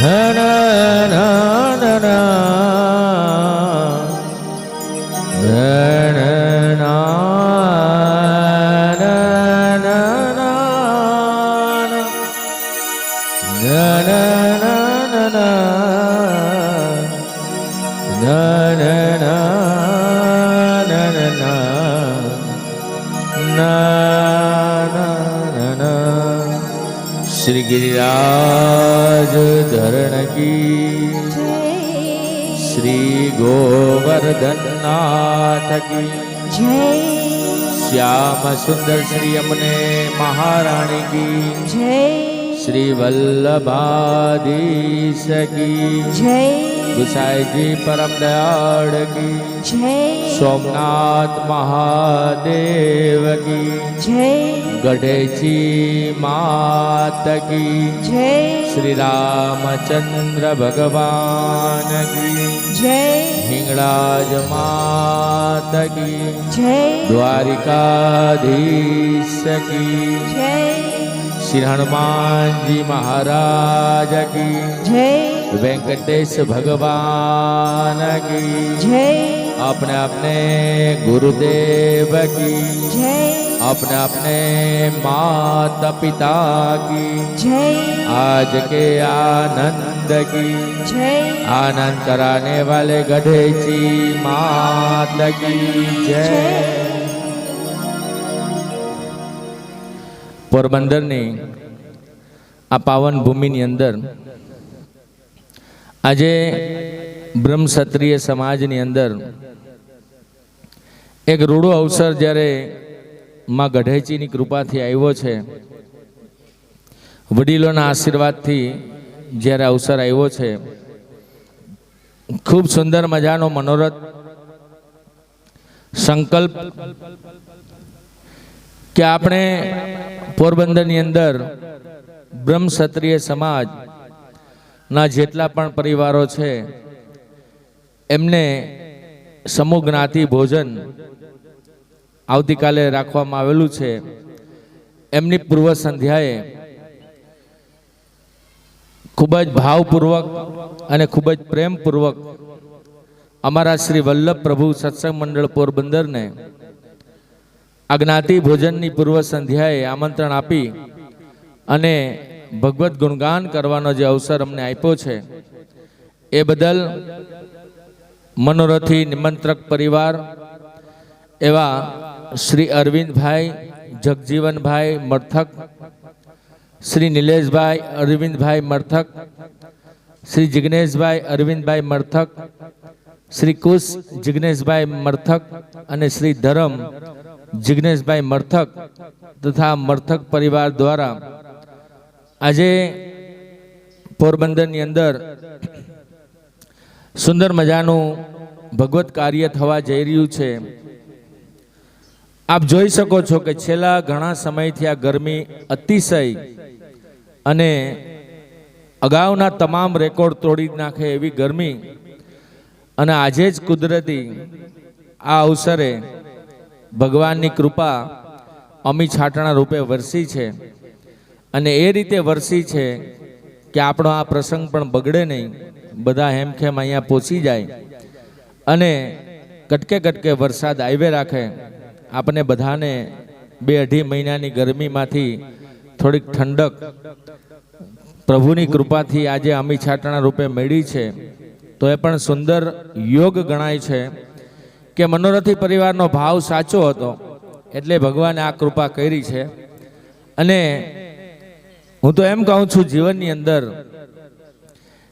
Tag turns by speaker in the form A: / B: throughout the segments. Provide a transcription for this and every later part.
A: શ્રી ગોવર્ધનનાથ જય શ્યામ સુંદર શ્રી અમને મહારાણી કી. શ્રી વલ્લભાધીશ કી. ગુસાઈજી પરમ દયાળ કી. સોમનાથ મહાદેવ કી. ગઢેચી માત કી. શ્રી રામચંદ્ર ભગવાન કી. જય હિંગળાજ માતા કી જય દ્વારિકાધીશ કી જય શ્રી હનુમાનજી મહારાજ કી જય વેંકટેશ ભગવાન કી જય આપણે આપણે ગુરુદેવ કી જય अपने अपने माता पिता की आज के आनंद की आनंद कराने वाले गढ़ेची मात की जय પોરબંદરની આ પાવન ભૂમિની અંદર આજે બ્રહ્મ ક્ષત્રિય સમાજની અંદર એક રૂડો અવસર જ્યારે માં ગઢેચીની કૃપાથી આવ્યો છે. વડીલોના આશીર્વાદથી જ્યારે અવસર આવ્યો છે, ખૂબ સુંદર મજાનો મનોરથ, સંકલ્પ કે આપણે પોરબંદરની અંદર બ્રહ્મ ક્ષત્રિય સમાજના જેટલા પણ પરિવારો છે, એમને સમૂહ જ્ઞાતિ ભોજન આવતીકાલે રાખવામાં આવેલું છે. એમની પૂર્વ સંધ્યાએ ખૂબ જ ભાવપૂર્વક અને ખૂબ જ પ્રેમપૂર્વક અમારા શ્રી વલ્લભ પ્રભુ સત્સંગ મંડળ પોરબંદરને આ જ્ઞાતિ ભોજનની પૂર્વ સંધ્યાએ આમંત્રણ આપી અને ભગવત ગુણગાન કરવાનો જે અવસર અમને આપ્યો છે, એ બદલ મનોરથી નિમંત્રક પરિવાર એવા શ્રી અરવિંદભાઈ, જગજીવનભાઈ મર્થક, શ્રી નિલેશભાઈ અરવિંદભાઈ મર્થક, શ્રી જિગ્નેશભાઈ અરવિંદભાઈ મર્થક, શ્રી કુશ જિગ્નેશભાઈ મર્થક અને શ્રી ધરમ જિગ્નેશભાઈ મર્થક તથા મર્થક પરિવાર દ્વારા આજે પોરબંદરની અંદર સુંદર મજાનું ભગવત કાર્ય થવા જઈ રહ્યું છે. આપ જોઈ શકો છો કે છેલ્લા ઘણા સમયથી આ ગરમી અતિશય અને અગાઉના તમામ રેકોર્ડ તોડી નાખે એવી ગરમી. અને આજે જ કુદરતી આ અવસરે ભગવાનની કૃપા અમી છાટણા રૂપે વરસી છે. અને એ રીતે વરસી છે કે આપણો આ પ્રસંગ પણ બગડે નહીં. બધા હેમખેમ અહીંયા પહોંચી જાય. અને કટકે કટકે વરસાદ આવે રાખે. આપણે બધાને બે અઢી મહિનાની ગરમીમાંથી થોડીક ઠંડક. પ્રભુની કૃપાથી આજે અમી છાટણા રૂપે મેળી છે. તો એ પણ સુંદર યોગ ગણાય છે કે મનોરથી પરિવારનો ભાવ સાચો હતો એટલે ભગવાને આ કૃપા કરી છે. અને હું તો એમ કહું છું જીવનની અંદર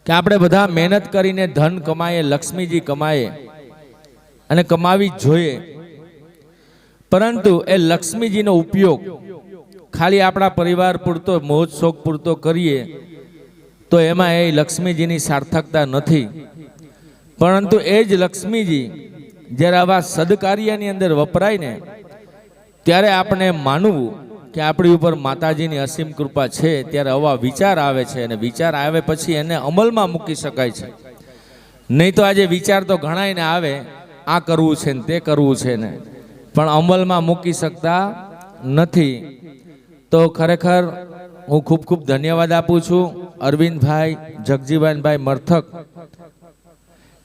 A: કે આપણે બધા મહેનત કરીને ધન કમાઈએ, લક્ષ્મીજી કમાઈએ અને કમાવી જોઈએ. પરંતુ એ લક્ષ્મીજીનો ઉપયોગ ખાલી આપણા પરિવાર પૂરતો, મોજ શોખ પૂરતો કરીએ, તો એમાં એ લક્ષ્મીજીની સાર્થકતા નથી. પરંતુ એ જ લક્ષ્મીજી જ્યારે આવા સદકાર્યની અંદર વપરાય ને, ત્યારે આપણે માનવું કે આપણી ઉપર માતાજીની અસીમ કૃપા છે, ત્યારે આવા વિચાર આવે છે અને વિચાર આવે પછી એને અમલમાં મૂકી શકાય છે. નહીં તો આજે વિચાર તો ઘણાયને આવે, આ કરવું છે ને તે કરવું છે ને. પણ અમલમાં મૂકી શકતા નથી. તો ખરેખર હું ખૂબ ખૂબ ધન્યવાદ આપું છું અરવિંદભાઈ, જગજીવનભાઈ મર્થક,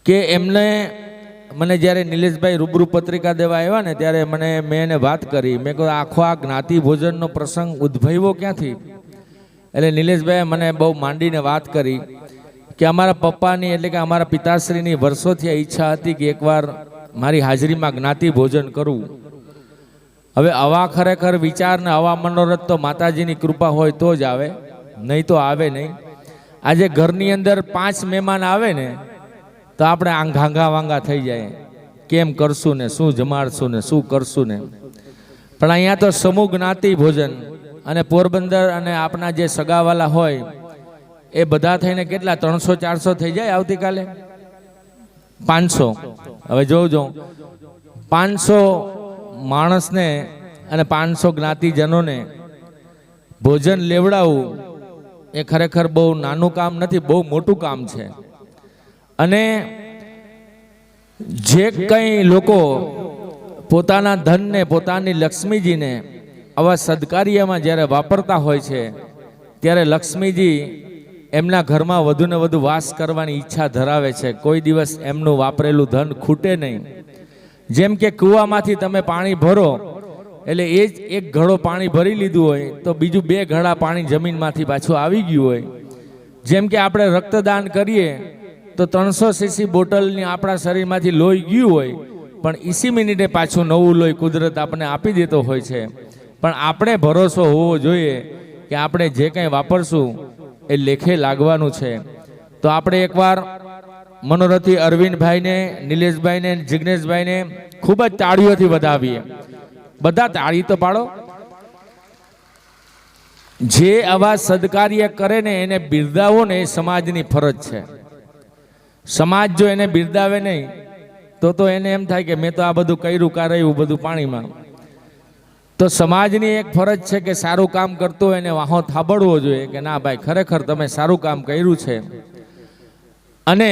A: કે એમને મને જ્યારે નિલેશભાઈ રૂબરૂ પત્રિકા દેવા આવ્યા ને ત્યારે મને મેં એને વાત કરી. મેં કહ્યું, આખો આ જ્ઞાતિ ભોજનનો પ્રસંગ ઉદ્ભવ્યો ક્યાંથી? એટલે નિલેશભાઈએ મને બહુ માંડીને વાત કરી કે અમારા પપ્પાની એટલે કે અમારા પિતાશ્રીની વર્ષોથી ઈચ્છા હતી કે એકવાર મારી હાજરીમાં જ્ઞાતિ ભોજન કરવું હવે આવા ખરેખર વિચાર ને આવા મનોરથ તો માતાજીની કૃપા હોય તો જ આવે. નહીં તો આવે નહીં. આજે ઘરની અંદર પાંચ મહેમાન આવે ને, તો આપણે આમ ઘાંઘા વાંગા થઈ જાય. કેમ કરશું ને, શું જમાડશું ને, શું કરશું ને? પણ અહીંયા તો સમૂહ જ્ઞાતિ ભોજન અને પોરબંદર અને આપણા જે સગાવાલા હોય, એ બધા થઈને કેટલા? ત્રણસો ચારસો થઈ જાય આવતીકાલે? પાંચસો. હવે જોજો. પાંચસો માણસને અને પાંચસો જ્ઞાતિજનોને ભોજન લેવડાવવું એ ખરેખર બહુ નાનું કામ નથી, બહુ મોટું કામ છે. અને જે કંઈ લોકો પોતાના ધનને, પોતાની લક્ષ્મીજીને આવા સદકાર્યમાં જ્યારે વાપરતા હોય છે, ત્યારે લક્ષ્મીજી એમના ઘરમાં વધુને વધુ વાસ કરવાની ઈચ્છા ધરાવે છે. કોઈ દિવસ એમનું વાપરેલું ધન ખૂટે નહીં. જેમ કે કૂવામાંથી તમે પાણી ભરો, એટલે એ જ એક ઘડો પાણી ભરી લીધું હોય, તો બીજું બે ઘડા પાણી જમીનમાંથી પાછું આવી ગયું હોય. જેમ કે આપણે રક્તદાન કરીએ, તો ત્રણસો સીસી બોટલની આપણા શરીરમાંથી લોહી ગયું હોય, પણ ઈસી મિનિટે પાછું નવું લોહી કુદરત આપણને આપી દેતો હોય છે. પણ આપણે ભરોસો હોવો જોઈએ કે આપણે જે કંઈ વાપરશું એ લેખે લાગવાનું છે. તો આપણે એકવાર મનોરથી અરવિંદભાઈને, નિલેશભાઈને, જિગ્નેશભાઈને ખૂબ જ તાળીઓથી વધાવીએ. બધા તાળી તો પાડો. જે આવા સદકાર્ય કરે ને એને બિરદાવો ને એ સમાજની ફરજ છે. સમાજ જો એને બિરદાવે નહીં, તો તો એને એમ થાય કે મેં તો આ બધું કર્યું, કા રહ્યું બધું પાણીમાં. તો સમાજની એક ફરજ છે કે સારું કામ કરતો હોય એને વાહો થાબડવો જોઈએ કે ના ભાઈ, ખરેખર તમે સારું કામ કર્યું છે. અને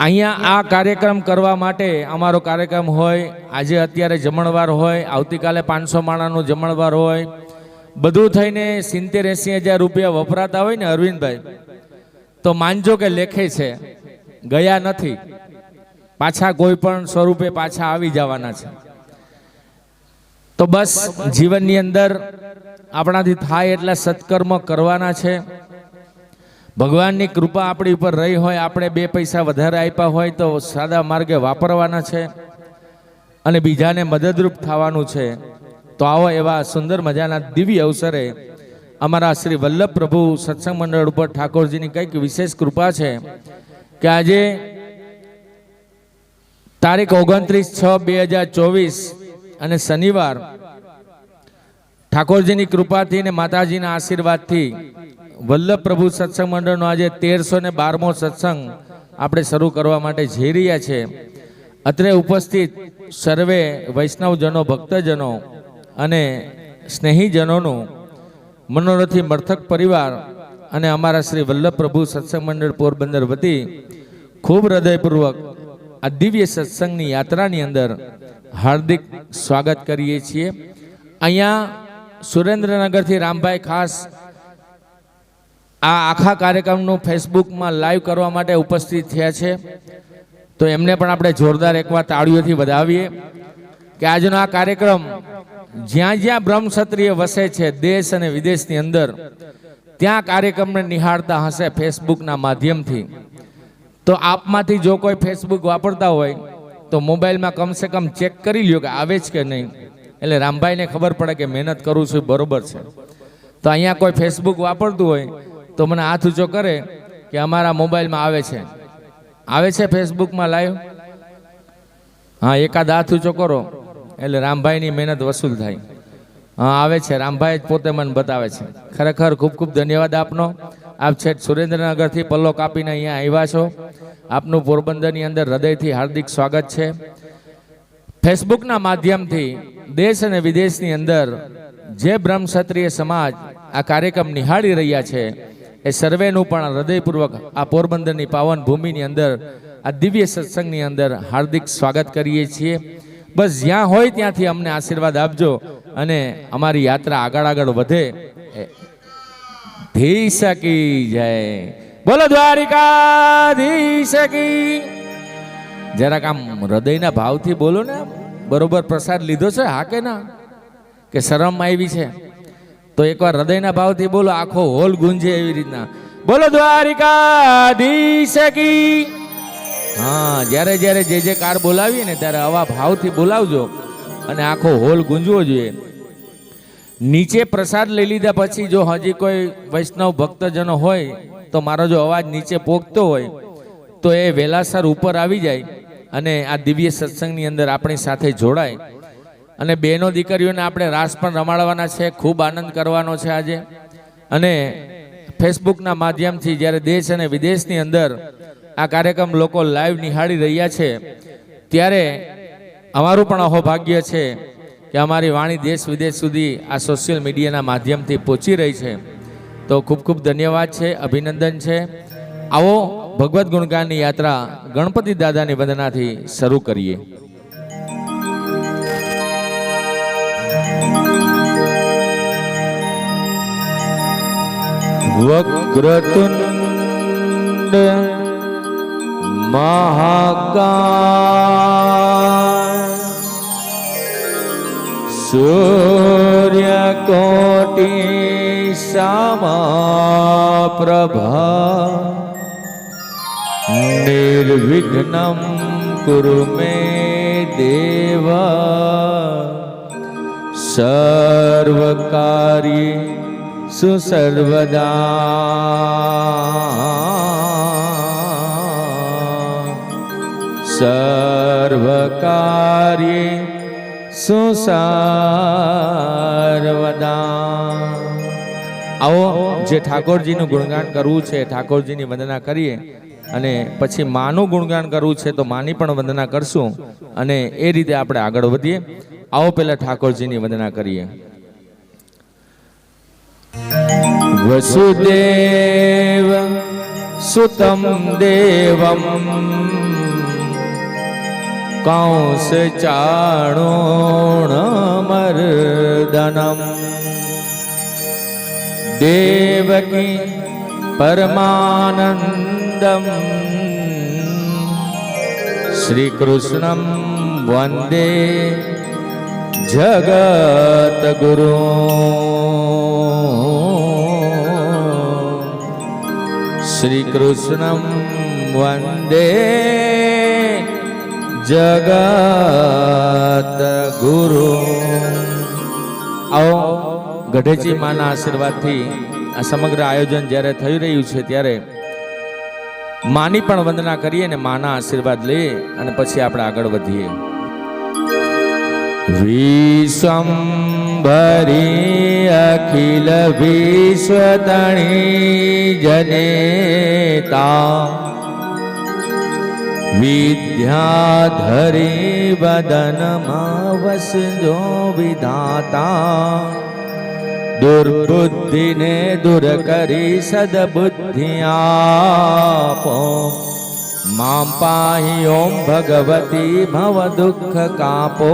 A: અહીંયા આ કાર્યક્રમ કરવા માટે અમારો કાર્યક્રમ હોય, આજે અત્યારે જમણવાર હોય, આવતીકાલે પાંચસો માણાનું જમણવાર હોય. બધું થઈને સિત્તેર એંસી હજાર રૂપિયા વપરાતા હોય ને અરવિંદભાઈ, તો માનજો કે લેખે છે. ગયા નથી. પાછા કોઈ પણ સ્વરૂપે પાછા આવી જવાના છે. તો બસ જીવનની અંદર આપણાથી થાય એટલા સત્કર્મ કરવાના છે. ભગવાનની કૃપા આપણી ઉપર રહી હોય, આપણે બે પૈસા વધારે આપ્યા હોય તો સાદા માર્ગે વાપરવાના છે અને બીજાને મદદરૂપ થવાનું છે. તો આવો એવા સુંદર મજાના દિવ્ય અવસરે અમારા શ્રી વલ્લભ પ્રભુ સત્સંગ મંડળ ઉપર ઠાકોરજીની કંઈક વિશેષ કૃપા છે કે આજે તારીખ ઓગણત્રીસ છ બે હજાર ચોવીસ અને શનિવાર ઠાકોરજીની કૃપાથી ને માતાજીના આશીર્વાદથી વલ્લભ પ્રભુ સત્સંગ મંડળનો આજે તેરસો ને બારમો સત્સંગ આપણે શરૂ કરવા માટે જઈ રહ્યા છે. અત્રે ઉપસ્થિત સર્વે વૈષ્ણવજનો, ભક્તજનો અને સ્નેહીજનોનું મનોરથી મર્થક પરિવાર અને અમારા શ્રી વલ્લભ પ્રભુ સત્સંગ મંડળ પોરબંદર વતી ખૂબ હૃદયપૂર્વક આ દિવ્ય સત્સંગની યાત્રાની અંદર હાર્દિક સ્વાગત કરીએ છીએ. અહીંયા સુરેન્દ્રનગરથી રામભાઈ ખાસ આ આખા કાર્યક્રમનું ફેસબુકમાં લાઈવ કરવા માટે ઉપસ્થિત થયા છે. તો એમને પણ આપણે જોરદાર એકવાર તાળીઓથી વધાવીએ કે આજનો આ કાર્યક્રમ જ્યાં જ્યાં બ્રહ્મક્ષત્રિય વસે છે દેશ અને વિદેશની અંદર, ત્યાં કાર્યક્રમને નિહાળતા હશે ફેસબુકના માધ્યમથી. તો આપમાંથી જો કોઈ ફેસબુક વાપરતા હોય તો મોબાઈલમાં કમસે કમ ચેક કરી લ્યો કે આવે છે કે નહીં. એટલે રામભાઈને ખબર પડે કે મહેનત કરું છું બરોબર છે. તો અહીંયા કોઈ ફેસબુક વાપરતું હોય તો મને હાથ ઊંચો કરે કે અમારા મોબાઈલમાં આવે છે. આવે છે ફેસબુકમાં લાઈવ હા, એકાદ હાથ ઊંચો કરો. એટલે રામભાઈની મહેનત વસૂલ થાય. હા, આવે છે. રામભાઈ જ પોતે મને બતાવે છે. ખરેખર ખૂબ ખૂબ ધન્યવાદ આપનો. આપ છેક સુરેન્દ્રનગરથી પલ્લો કાપીને અહીંયા આવ્યા છો. આપનું પોરબંદરની અંદર હૃદયથી હાર્દિક સ્વાગત છે. ફેસબુકના માધ્યમથી દેશ અને વિદેશની અંદર જે બ્રહ્મક્ષત્રિય સમાજ આ કાર્યક્રમ નિહાળી રહ્યા છે, એ સર્વેનું પણ હૃદયપૂર્વક આ પોરબંદરની પાવન ભૂમિની અંદર, આ દિવ્ય સત્સંગની અંદર હાર્દિક સ્વાગત કરીએ છીએ. બસ જ્યાં હોય ત્યાંથી અમને આશીર્વાદ આપજો અને અમારી યાત્રા આગળ આગળ વધે. એ ધી શકી જય. બોલો દ્વારિકા દ્વારિકાધીશ કી. જરાક આમ હૃદયના ભાવથી બોલો ને બરોબર પ્રસાદ લીધો છે હા કે ના? કે શરમ આવી છે? તો એકવાર હૃદયના ભાવથી બોલો, આખો હોલ ગુંજે એવી રીતના. બોલો દ્વારિકા દ્વારિકાધીશ કી. હા, જ્યારે જ્યારે જે જે કાર બોલાવીએ ને, ત્યારે આવા ભાવથી બોલાવજો અને આખો હોલ ગુંજવો જોઈએ. નીચે પ્રસાદ લઈ લીધા પછી જો હજી કોઈ વૈષ્ણવ ભક્તજનો હોય, તો મારો જો અવાજ નીચે પોગતો હોય, તો એ વેલાસર ઉપર આવી જાય અને આ દિવ્ય સત્સંગની અંદર આપણી સાથે જોડાય. અને બેનો દીકરીઓને આપણે રાસ પણ રમાડવાના છે, ખૂબ આનંદ કરવાનો છે આજે. અને ફેસબુકના માધ્યમથી જ્યારે દેશ અને વિદેશની અંદર આ કાર્યક્રમ લોકો લાઈવ નિહાળી રહ્યા છે, ત્યારે અમારું પણ અહોભાગ્ય છે કે અમારી વાણી દેશ વિદેશ સુધી આ સોશિયલ મીડિયાના માધ્યમથી પહોંચી રહી છે. તો ખૂબ ખૂબ ધન્યવાદ છે, અભિનંદન છે. આવો ભગવદ્ ગુણગાનની યાત્રા ગણપતિ દાદાની વંદનાથી શરૂ કરીએ. વક્રતુંડ મહાકાય સૂર્યકોટિ પ્રભા નિર્વિઘ્નમ કુરુ મે દેવ સર્વકાર્યે સુસર્વદા સર્વકાર્યે સુસર્વદા આવો, જે ઠાકોરજીનું ગુણગાન કરવું છે, ઠાકોરજીની વંદના કરીએ અને પછી માનું ગુણગાન કરવું છે, તો માની પણ વંદના કરશું અને એ રીતે આપણે આગળ વધીએ. આવો પહેલાં ઠાકોરજીની વંદના કરીએ. વસુદેવ, સુતમ દેવમ કંસ ચાણોણમર્દનમ દેવકી પરમાનંદમ શ્રીકૃષ્ણમ વંદે જગતગુરુ શ્રીકૃષ્ણમ વંદે જગત ગુરુ. આવો, ગઢેજી માના આશીર્વાદથી આ સમગ્ર આયોજન જ્યારે થઈ રહ્યું છે ત્યારે માની પણ વંદના કરીએ ને માના આશીર્વાદ લઈએ અને પછી આપણે આગળ વધીએ. વિશંભરી અખિલ વિશ્વતણી જનેતા વિદ્યાધરી વદનમાં વસજો વિધાતા દુર્બુદ્ધિને દૂર કરી સદબુદ્ધિ આપો મામ પાહી ઓમ ભગવતી ભવ દુઃખ કાપો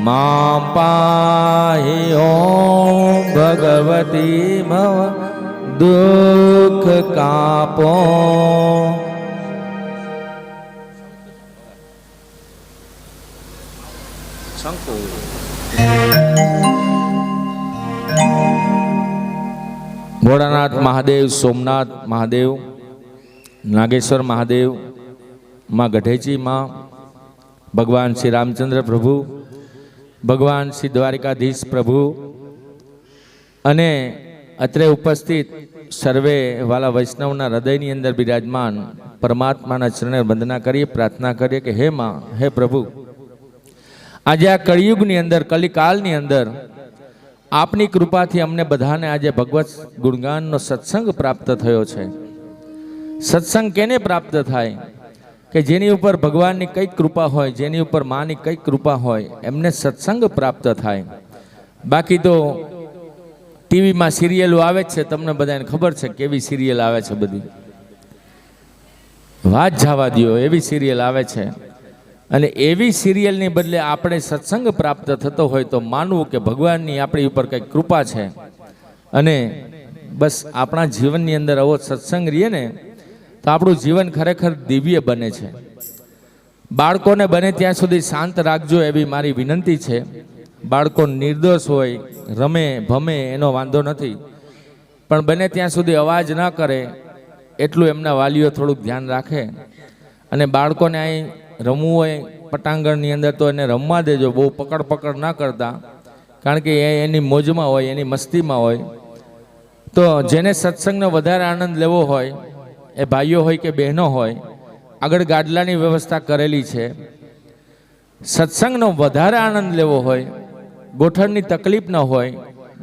A: મામ પાહી ઓમ ભગવતી ભવ દુઃખ કાપો શંકુ ભોળાનાથ, મહાદેવ, સોમનાથ, મહાદેવ, નાગેશ્વર, મહાદેવ, માં ગઢેજી માં ભગવાન શ્રી રામચંદ્ર પ્રભુ, ભગવાન શ્રી દ્વારિકાધીશ પ્રભુ અને અત્રે ઉપસ્થિત સર્વે વાલા વૈષ્ણવના હૃદયની અંદર બિરાજમાન પરમાત્માના ચરણે વંદના કરીએ, પ્રાર્થના કરીએ કે હે માં, હે પ્રભુ આજે આ કળિયુગની અંદર, કલિકાલની અંદર આપની કૃપાથી અમને બધાને આજે ભગવત ગુણગાનનો સત્સંગ પ્રાપ્ત થયો છે. સત્સંગ કેને પ્રાપ્ત થાય? કે જેની ઉપર ભગવાનની કંઈક કૃપા હોય, જેની ઉપર માની કંઈક કૃપા હોય, એમને સત્સંગ પ્રાપ્ત થાય. બાકી તો ટીવીમાં સિરિયલો આવે જ છે, તમને બધાને ખબર છે કેવી સિરિયલ આવે છે બધી? વાત જવા દ્યો, એવી સિરિયલ આવે છે. અને એવી સિરિયલની બદલે આપણે સત્સંગ પ્રાપ્ત થતો હોય તો માનવું કે ભગવાનની આપણી ઉપર કંઈક કૃપા છે. અને બસ આપણા જીવનની અંદર આવો સત્સંગ રહીએ ને, તો આપણું જીવન ખરેખર દિવ્ય બને છે. બાળકોને બને ત્યાં સુધી શાંત રાખજો એવી મારી વિનંતી છે. બાળકો નિર્દોષ હોય, રમે, ભમે એનો વાંધો નથી. પણ બને ત્યાં સુધી અવાજ ન કરે, એટલું એમના વાલીઓ થોડુંક ધ્યાન રાખે. અને બાળકોને અહીં રમવું હોય પટાંગણની અંદર તો એને રમવા દેજો, બહુ પકડ પકડ ના કરતા. કારણ કે એ એની મોજમાં હોય, એની મસ્તીમાં હોય. તો જેને સત્સંગનો વધારે આનંદ લેવો હોય, એ ભાઈઓ હોય કે બહેનો હોય, આગળ ગાડલાની વ્યવસ્થા કરેલી છે. સત્સંગનો વધારે આનંદ લેવો હોય, ગોઠણની તકલીફ ન હોય,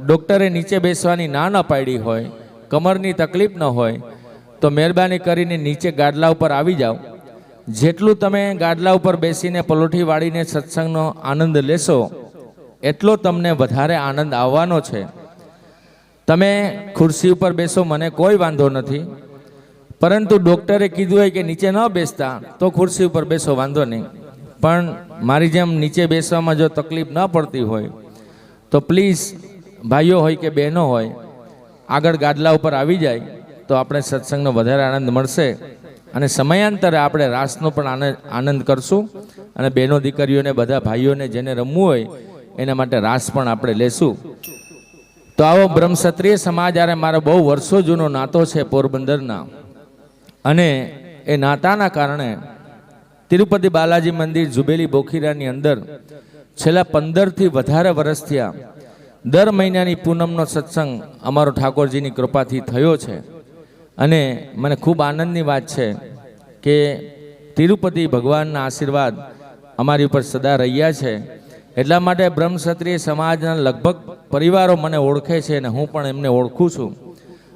A: ડૉક્ટરે નીચે બેસવાની ના ન પાડી હોય, કમરની તકલીફ ન હોય, તો મહેરબાની કરીને નીચે ગાડલા ઉપર આવી જાઓ. જેટલું તમે ગાડલા ઉપર બેસીને પલોઠી વાળીને સત્સંગનો આનંદ લેશો, એટલો તમને વધારે આનંદ આવવાનો છે. તમે ખુરશી ઉપર બેસો, મને કોઈ વાંધો નથી. પરંતુ ડૉક્ટરે કીધું હોય કે નીચે ન બેસતા, તો ખુરશી ઉપર બેસો, વાંધો નહીં. પણ મારી જેમ નીચે બેસવામાં જો તકલીફ ન પડતી હોય, તો પ્લીઝ ભાઈઓ હોય કે બહેનો હોય, આગળ ગાદલા ઉપર આવી જાય, તો આપણે સત્સંગનો વધારે આનંદ મળશે. અને સમયાંતરે આપણે રાસનો પણ આનંદ કરશું અને બહેનો દીકરીઓને, બધા ભાઈઓને જેને રમવું હોય એના માટે રાસ પણ આપણે લેશું. તો આવો બ્રહ્મક્ષત્રિય સમાજ આરે મારો બહુ વર્ષો જૂનો નાતો છે પોરબંદરના. અને એ નાતાના કારણે તિરુપતિ બાલાજી મંદિર જુબેલી બોખીરાની અંદર છેલ્લા પંદરથી વધારે વર્ષ થયા. દર મહિનાની પૂનમનો સત્સંગ અમારો ઠાકોરજીની કૃપાથી થયો છે. અને મને ખૂબ આનંદની વાત છે કે તિરુપતિ ભગવાનના આશીર્વાદ અમારી ઉપર સદા રહ્યા છે. એટલા માટે બ્રહ્મક્ષત્રિય સમાજના લગભગ પરિવારો મને ઓળખે છે અને હું પણ એમને ઓળખું છું.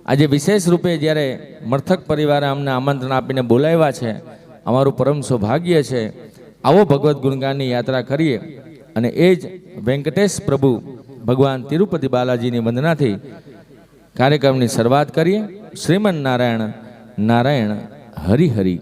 A: આજે વિશેષ રૂપે જ્યારે મર્થક પરિવારે અમને આમંત્રણ આપીને બોલાવ્યા છે, અમારું પરમ સૌભાગ્ય છે. આવો ભગવદ્ ગુણગાનની યાત્રા કરીએ અને એ જ વેંકટેશ પ્રભુ ભગવાન તિરુપતિ બાલાજીની વંદનાથી કાર્યક્રમની શરૂઆત કરીએ. શ્રીમન નારાયણ નારાયણ હરિ હરિ.